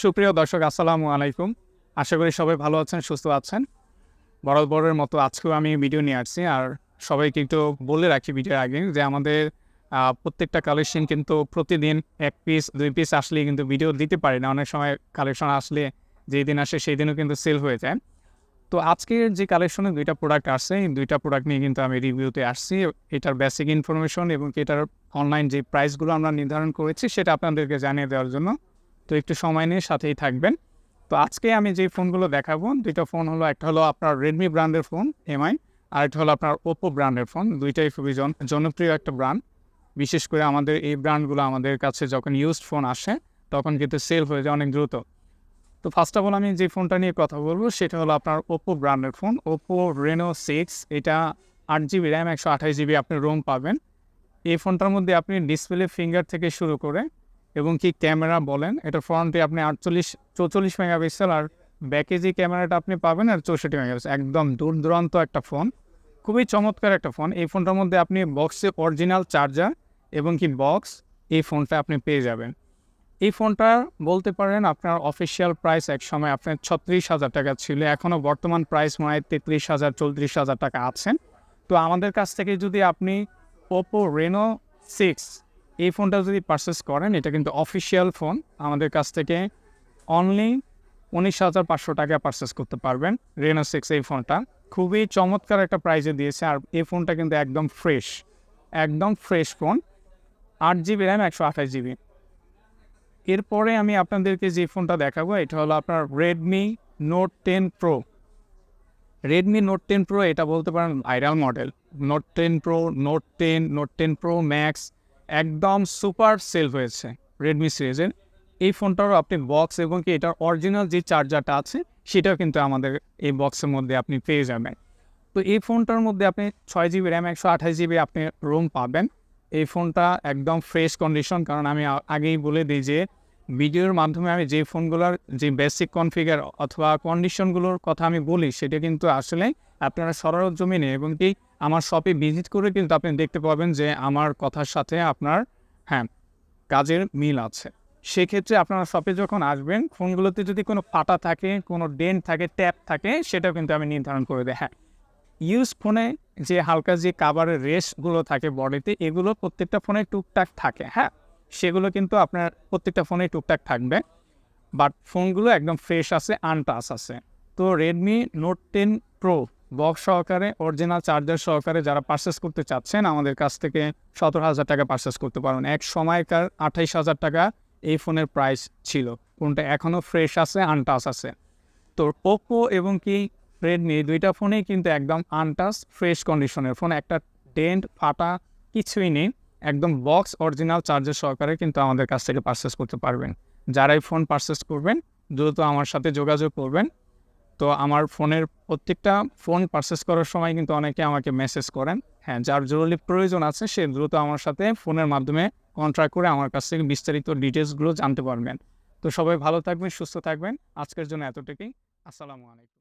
সুপ্রিয় দর্শক, আসসালামু আলাইকুম। আশা করি সবাই ভালো আছেন, সুস্থ আছেন। বরাবরের মতো আজকেও আমি ভিডিও নিয়ে আসছি। আর সবাইকে একটু বলে রাখি ভিডিওর আগে যে আমাদের প্রত্যেকটা কালেকশন কিন্তু প্রতিদিন এক পিস দুই পিস আসলেই কিন্তু ভিডিও দিতে পারি না। অনেক সময় কালেকশন আসলে যেই দিন আসে সেই দিনও কিন্তু সেল হয়ে যায়। তো আজকের যে কালেকশনে দুইটা প্রোডাক্ট আসছে, এই দুইটা প্রোডাক্ট নিয়ে কিন্তু আমি রিভিউতে আসছি। এটার বেসিক ইনফরমেশন এবং এটার অনলাইন যে প্রাইসগুলো আমরা নির্ধারণ করেছি, সেটা আপনাদেরকে জানিয়ে দেওয়ার জন্য তো একটু সময় নিয়ে সাথেই থাকবেন। তো আজকে আমি যে ফোনগুলো দেখাবো, দুইটা ফোন হলো, একটা হলো আপনার রেডমি ব্র্যান্ডের ফোন এমআই আর একটা হলো আপনার ওপো ব্র্যান্ডের ফোন। দুইটাই খুবই জন- জনপ্রিয় একটা ব্র্যান্ড বিশেষ করে আমাদের এই ব্র্যান্ডগুলো আমাদের কাছে যখন ইউজড ফোন আসে, তখন কিন্তু সেল হয়ে যায় অনেক দ্রুত। তো ফার্স্ট অফ অল আমি যে ফোনটা নিয়ে কথা বলব, সেটা হলো আপনার ওপো ব্র্যান্ডের ফোন। ওপো রেনো সিক্স এটা আট জিবি র্যাম একশো আঠাশ জিবি আপনি রোম পাবেন। এই ফোনটার মধ্যে আপনি ডিসপ্লে ফিঙ্গার থেকে শুরু করে এবং কি ক্যামেরা বলেন, এটা ফ্রন্টে আপনি আটচল্লিশ, চৌচল্লিশ মেগাপিক্সেল আর ব্যাকে যে ক্যামেরাটা আপনি পাবেন আর চৌষট্টি মেগাপিক্সেল। একদম দূর দূরান্ত একটা ফোন খুবই চমৎকার একটা ফোন এই ফোনটার মধ্যে আপনি বক্সে অরিজিনাল চার্জার এবং কি বক্স এই ফোনটা আপনি পেয়ে যাবেন। এই ফোনটা বলতে পারেন আপনার অফিসিয়াল প্রাইস এক সময় আপনার ছত্রিশ হাজার টাকা ছিল এখনও বর্তমান প্রাইস মনে হয় তেত্রিশ হাজার, চৌত্রিশ হাজার টাকা আছেন তো আমাদের কাছ থেকে যদি আপনি ওপো রেনো সিক্স এই ফোনটা যদি পারচেস করেন, এটা কিন্তু অফিসিয়াল ফোন আমাদের কাছ থেকে অনলি উনিশ হাজার পাঁচশো টাকা পারচেস করতে পারবেন রেনো সিক্স এই ফোনটা। খুবই চমৎকার একটা প্রাইজে দিয়েছে, আর এই ফোনটা কিন্তু একদম ফ্রেশ একদম ফ্রেশ ফোন আট জিবি র্যাম একশো আঠাশ জিবি এরপরে আমি আপনাদেরকে যে ফোনটা দেখাবো, এটা হলো আপনার Redmi Note ten Pro Redmi Note ten Pro এটা বলতে পারেন viral model Note ten Pro Note ten Note ten Pro Max একদম সুপার সেল হয়েছে রেডমি সিরিজের এই ফোনটারও আপনি বক্স এবং কি এটার অরিজিনাল যে চার্জারটা আছে, সেটাও কিন্তু আমাদের এই বক্সের মধ্যে আপনি পেয়ে যাবেন। তো এই ফোনটার মধ্যে আপনি ছয় জিবি র্যাম একশো আঠাশ জিবি আপনি রোম পাবেন। এই ফোনটা একদম ফ্রেশ কন্ডিশন কারণ আমি আগেই বলে দিই যে ভিডিওর মাধ্যমে আমি যে ফোনগুলোর যে বেসিক কনফিগার অথবা কন্ডিশনগুলোর কথা আমি বলি, সেটা কিন্তু আসলে আপনারা সরাসরি জমিনে এবং কি আমার শপে ভিজিট করে কিন্তু আপনি দেখতে পাবেন যে আমার কথার সাথে আপনার হ্যাঁ কাজের মিল আছে। সেক্ষেত্রে আপনারা শপে যখন আসবেন, ফোনগুলোতে যদি কোনো ফাটা থাকে, কোনো ডেন্ট থাকে ট্যাপ থাকে, সেটাও কিন্তু আমি নির্ধারণ করে দিই। হ্যাঁ ইউজ ফোনে যে হালকা যে কাভারের রেসগুলো থাকে বডিতে, এগুলো প্রত্যেকটা ফোনে টুকটাক থাকে। হ্যাঁ সেগুলো কিন্তু আপনার প্রত্যেকটা ফোনে টুকটাক থাকবে। বাট ফোনগুলো একদম ফ্রেশ আছে আনটাচ আছে। তো Redmi Note ten Pro box সহকারে অরিজিনাল চার্জার সহকারে যারা পারচেস করতে চাচ্ছেন, আমাদের কাছ থেকে সতেরো হাজার টাকা পারচেস করতে পারবেন। এক সময়কার আঠাইশ হাজার টাকা এই ফোনের প্রাইস ছিল। কোনটা এখনও ফ্রেশ আছে আনটাস আছে। তো ওপো এবং কি রেডমি দুইটা ফোনেই কিন্তু একদম আনটাস ফ্রেশ কন্ডিশনের ফোন একটা ডেন্ট ফাটা কিছুই নেই। একদম বক্স অরিজিনাল চার্জার সহকারে কিন্তু আমাদের কাছ থেকে পারচেস করতে পারবেন। যারাই ফোন পারচেস করবেন, দ্রুত আমার সাথে যোগাযোগ করবেন। তো আমার ফোনের প্রত্যেকটা ফোন পারচেস করার সময় কিন্তু অনেকে আমাকে মেসেজ করেন। হ্যাঁ যার জরুরি প্রয়োজন আছে সে দ্রুত আমার সাথে ফোনের মাধ্যমে কন্ট্রাক্ট করে আমার কাছ থেকে বিস্তারিত ডিটেলসগুলো জানতে পারবেন। তো সবাই ভালো থাকবেন, সুস্থ থাকবেন। আজকের জন্য এতটুকুই। আসসালামু আলাইকুম।